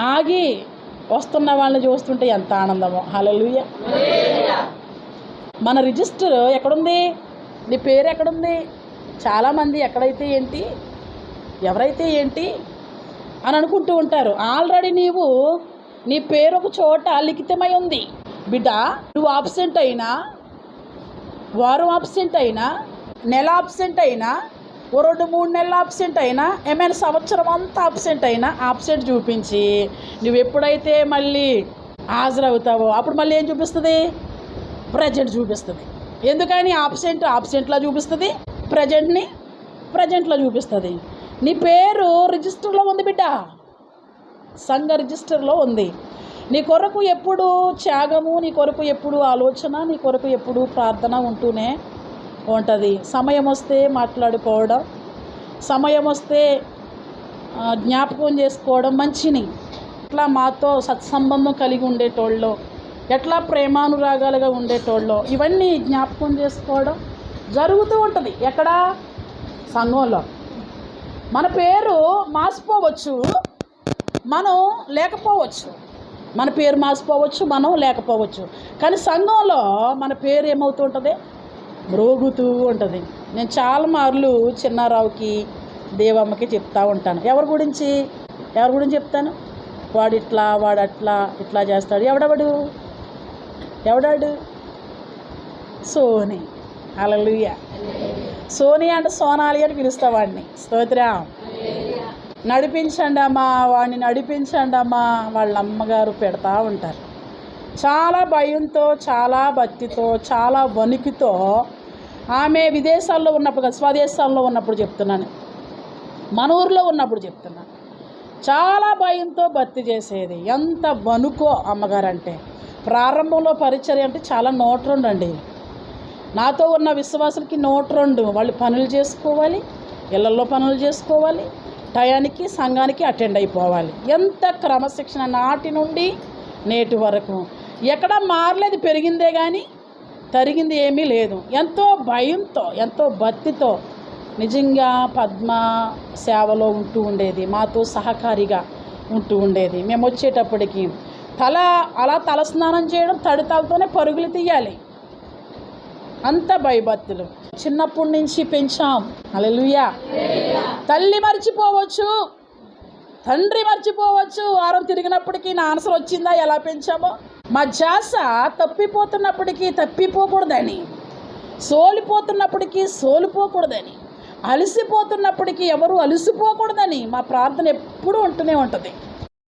ఆగి వస్తున్న వాళ్ళని చూస్తుంటే ఎంత ఆనందమో. హలలుయ మన రిజిస్టర్ ఎక్కడుంది? నీ పేరు ఎక్కడుంది? చాలామంది ఎక్కడైతే ఏంటి? ఎవరైతే ఏంటి? అని అనుకుంటూ ఉంటారు. ఆల్రెడీ నీవు నీ పేరు ఒక చోట లిఖితమై ఉంది. బిడ్డ నువ్వు ఆబ్సెంట్ అయినా వారం ఆబ్సెంట్ అయినా నెల ఆబ్సెంట్ అయినా ఓ రెండు మూడు నెలలు ఆబ్సెంట్ అయినా ఏమైనా సంవత్సరం అంతా ఆబ్సెంట్ అయినా ఆబ్సెంట్ చూపించి నువ్వు ఎప్పుడైతే మళ్ళీ హాజరవుతావో అప్పుడు మళ్ళీ ఏం చూపిస్తుంది? ప్రజెంట్ చూపిస్తుంది. ఎందుకని ఆబ్సెంట్ ఆబ్సెంట్లో చూపిస్తుంది? ప్రజెంట్ని ప్రజెంట్లో చూపిస్తుంది. నీ పేరు రిజిస్టర్లో ఉంది బిడ్డ? సంఘ రిజిస్టర్లో ఉంది. నీ కొరకు ఎప్పుడు త్యాగము నీ కొరకు ఎప్పుడు ఆలోచన నీ కొరకు ఎప్పుడు ప్రార్థన ఉంటూనే ఉంటుంది. సమయం వస్తే మాట్లాడుకోవడం సమయం వస్తే జ్ఞాపకం చేసుకోవడం మంచిని. ఇట్లా మాతో సత్సంబంధం కలిగి ఉండేటోళ్ళు ఎట్లా ప్రేమానురాగాలుగా ఉండేటోళ్ళు ఇవన్నీ జ్ఞాపకం చేసుకోవడం జరుగుతూ ఉంటుంది. ఎక్కడ? సంఘంలో. మన పేరు మాసిపోవచ్చు మనం లేకపోవచ్చు. మన పేరు మాసిపోవచ్చు మనం లేకపోవచ్చు. కానీ సంఘంలో మన పేరు ఏమవుతుంటుంది? మ్రోగుతూ ఉంటుంది. నేను చాలా మార్లు చిన్నారావుకి దేవమ్మకి చెప్తా ఉంటాను. ఎవరి గురించి? ఎవరి గురించి చెప్తాను? వాడు ఇట్లా వాడు అట్లా ఇట్లా చేస్తాడు. ఎవడవాడు? ఎవడాడు? సోని. అలలుయ సోని అంటే సోనాలి అని పిలుస్తా వాడిని. స్తోత్రం. నడిపించండి అమ్మా వాడిని నడిపించండి అమ్మా వాళ్ళ అమ్మగారు పెడతా ఉంటారు. చాలా భయంతో చాలా భక్తితో చాలా వణికితో ఆమె విదేశాల్లో ఉన్నప్పుడు స్వదేశాల్లో ఉన్నప్పుడు చెప్తున్నాను. మన ఊర్లో ఉన్నప్పుడు చెప్తున్నాను. చాలా భయంతో భక్తి చేసేది. ఎంత వణుకో అమ్మగారంటే. ప్రారంభంలో పరిచర్య అంటే చాలా నోట్ రెండు అండి. నాతో ఉన్న విశ్వాసులకి నోట్ రెండు. వాళ్ళు పనులు చేసుకోవాలి ఇళ్ళల్లో పనులు చేసుకోవాలి టయానికి సంఘానికి అటెండ్ అయిపోవాలి. ఎంత క్రమశిక్షణ నాటి నుండి నేటి వరకు. ఎక్కడ మారలేదు పెరిగిందే కానీ తరిగింది ఏమీ లేదు. ఎంతో భయంతో ఎంతో భక్తితో నిజంగా పద్మ సేవలో ఉంటూ ఉండేది. మాతో సహకారిగా ఉంటూ ఉండేది. మేము వచ్చేటప్పటికి తల అలా తల స్నానం చేయడం తడితలతోనే పరుగులు తీయాలి. అంత భయభక్తులు. చిన్నప్పటి నుంచి పెంచాం. అలలుయా తల్లి మర్చిపోవచ్చు. తండ్రి మర్చిపోవచ్చు. వారం తిరిగినప్పటికీ నా ఆన్సర్ వచ్చిందా? ఎలా పెంచామో? మా జాస తప్పిపోతున్నప్పటికీ తప్పిపోకూడదని సోలిపోతున్నప్పటికీ సోలిపోకూడదని అలసిపోతున్నప్పటికీ ఎవరు అలసిపోకూడదని మా ప్రార్థన ఎప్పుడూ ఉంటూనే ఉంటుంది.